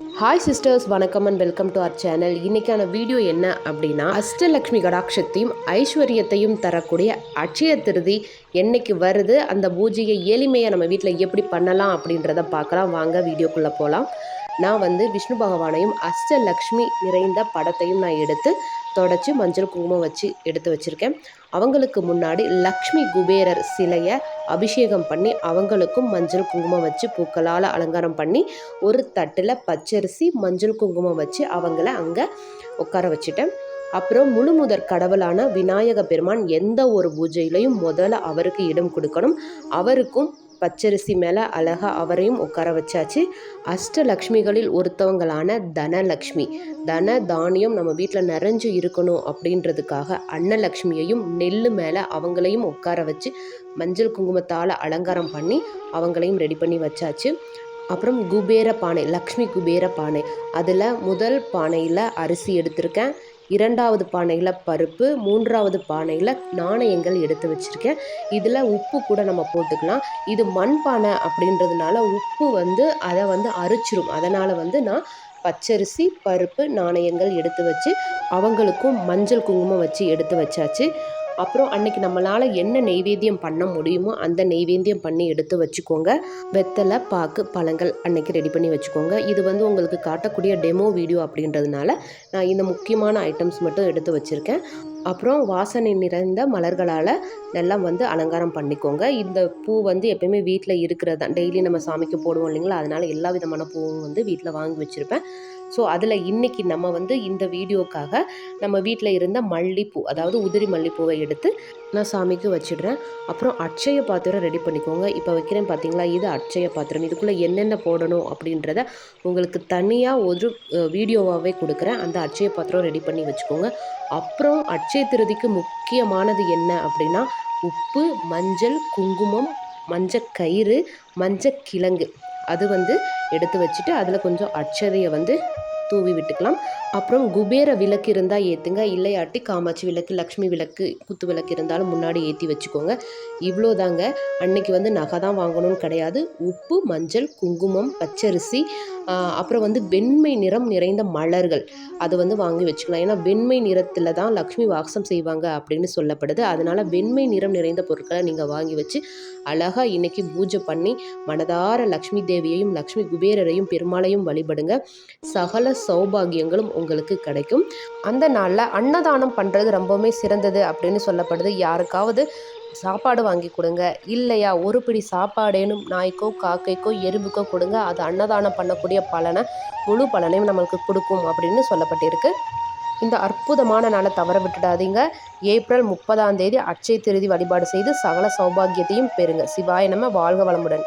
Hi sisters வணக்கம் and welcome to our channel இன்றைக்கான video என்ன அப்படின்னா அஷ்டலக்ஷ்மி கடாட்சத்தையும் ஐஸ்வர்யத்தையும் தரக்கூடிய அட்சய திருதி என்னைக்கு வருது அந்த பூஜையை எளிமையாக நம்ம வீட்டில் எப்படி பண்ணலாம் அப்படின்றத பார்க்கலாம். வாங்க வீடியோக்குள்ளே போகலாம் நான் வந்து விஷ்ணு பகவானையும் அஷ்டலக்ஷ்மி நிறைந்த படத்தையும் நான் எடுத்து தொடச்சி மஞ்சள் குங்குமம் வச்சு எடுத்து வச்சுருக்கேன். அவங்களுக்கு முன்னாடி லக்ஷ்மி குபேரர் சிலையை அபிஷேகம் பண்ணி அவங்களுக்கும் மஞ்சள் குங்குமம் வச்சு பூக்களால் அலங்காரம் பண்ணி ஒரு தட்டில் பச்சரிசி மஞ்சள் குங்குமம் வச்சு அவங்கள அங்கே உட்கார வச்சுட்டேன். அப்புறம் முழுமுதற் கடவுளான விநாயக பெருமான் எந்த ஒரு பூஜையிலையும் முதல்ல அவருக்கு இடம் கொடுக்கணும். அவருக்கும் பச்சரிசி மேலே அழகாக அவரையும் உட்கார வச்சாச்சு. அஷ்டலக்ஷ்மிகளில் ஒருத்தவங்களான தனலக்ஷ்மி. தன தானியம் நம்ம வீட்டில் நிறைஞ்சு இருக்கணும் அப்படின்றதுக்காக அன்னலக்ஷ்மியையும் நெல் மேலே அவங்களையும் உட்கார வச்சு மஞ்சள் குங்குமத்தால் அலங்காரம் பண்ணி அவங்களையும் ரெடி பண்ணி வச்சாச்சு. அப்புறம் குபேர பானை லக்ஷ்மி குபேர பானை. அதில் முதல் பானையில் அரிசி எடுத்திருக்கேன். இரண்டாவது பானையில் பருப்பு மூன்றாவது பானையில் நாணயங்கள் எடுத்து வச்சுருக்கேன். இதில் உப்பு கூட நம்ம போட்டுக்கலாம். இது மண் பானை அப்படின்றதுனால உப்பு வந்து அதை வந்து அரிச்சிரும். அதனால் வந்து நான் பச்சரிசி பருப்பு நாணயங்கள் எடுத்து வச்சு அவங்களுக்கும் மஞ்சள் குங்குமம் வச்சு எடுத்து வச்சாச்சு. அப்புறம் அன்னைக்கு நம்மளால் என்ன நெய்வேத்தியம் பண்ண முடியுமோ அந்த நெய்வேத்தியம் பண்ணி எடுத்து வச்சுக்கோங்க. வெத்தலை பாக்கு பழங்கள் அன்னைக்கு ரெடி பண்ணி வச்சுக்கோங்க. இது வந்து உங்களுக்கு காட்டக்கூடிய டெமோ வீடியோ அப்படின்றதுனால நான் இந்த முக்கியமான ஐட்டம்ஸ் மட்டும் எடுத்து வச்சுருக்கேன். அப்புறம் வாசனை நிறைந்த மலர்களால் நல்லா வந்து அலங்காரம் பண்ணிக்கோங்க. இந்த பூ வந்து எப்பயுமே வீட்டில் இருக்கிறது தான். டெய்லி நம்ம சாமிக்கு போடுவோம் இல்லைங்களா? அதனால் எல்லா விதமான பூவும் வந்து வீட்டில் வாங்கி வச்சுருப்பேன். ஸோ அதில் இன்றைக்கி நம்ம வந்து இந்த வீடியோக்காக நம்ம வீட்டில் இருந்த மல்லிப்பூ அதாவது உதிரி மல்லிப்பூவை எடுத்து நான் சாமிக்கு வச்சிடுறேன். அப்புறம் அட்சய பாத்திரம் ரெடி பண்ணிக்கோங்க. இப்போ வைக்கிறேன் பார்த்தீங்களா இது அட்சய பாத்திரம். இதுக்குள்ளே என்னென்ன போடணும் அப்படின்றத உங்களுக்கு தனியாக ஒரு வீடியோவாகவே கொடுக்குறேன். அந்த அட்சய பாத்திரம் ரெடி பண்ணி வச்சுக்கோங்க. அப்புறம் அட்சய திருதிக்கு முக்கியமானது என்ன அப்படின்னா உப்பு மஞ்சள் குங்குமம் மஞ்சள் கயிறு மஞ்சள் கிழங்கு. அது வந்து எடுத்து வச்சுட்டு அதில் கொஞ்சம் அட்சதையை வந்து தூவி விட்டுக்கலாம். அப்புறம் குபேர விளக்கு இருந்தால் ஏற்றுங்க இல்லையாட்டி காமாட்சி விளக்கு லக்ஷ்மி விளக்கு குத்து விளக்கு இருந்தாலும் முன்னாடி ஏற்றி வச்சுக்கோங்க. இவ்வளோ தாங்க அன்னைக்கு வந்து நகை தான் வாங்கணும்னு கிடையாது. உப்பு மஞ்சள் குங்குமம் பச்சரிசி அப்புறம் வந்து வெண்மை நிறம் நிறைந்த மலர்கள். அது வந்து வாங்கி வச்சுக்கலாம். ஏன்னா வெண்மை நிறத்தில் தான் லக்ஷ்மி வாசம் செய்வாங்க அப்படின்னு சொல்லப்படுது. அதனால் வெண்மை நிறம் நிறைந்த பொருட்களை நீங்கள் வாங்கி வச்சு அழகாக இன்றைக்கி பூஜை பண்ணி மனதார லக்ஷ்மி தேவியையும் லக்ஷ்மி குபேரரையும் பெருமாளையும் வழிபடுங்க. சகல சௌபாகியங்களும் உங்களுக்கு கிடைக்கும். அந்த நாளில் அன்னதானம் பண்ணுறது ரொம்பவுமே சிறந்தது அப்படின்னு சொல்லப்படுது. யாருக்காவது சாப்பாடு வாங்கி கொடுங்க. இல்லையா? ஒரு பிடி சாப்பாடேனும் நாய்க்கோ காக்கைக்கோ எறும்புக்கோ கொடுங்க. அது அன்னதானம் பண்ணக்கூடிய பலனை முழு பலனையும் நம்மளுக்கு கொடுக்கும் அப்படின்னு சொல்லப்பட்டிருக்கு. இந்த அற்புதமான நாளை தவற விட்டுடாதீங்க. ஏப்ரல் முப்பதாம் தேதி அட்சய திருதி வழிபாடு செய்து சகல சௌபாகியத்தையும் பெறுங்க. சிவாய நம்ம வாழ்க வளமுடன்.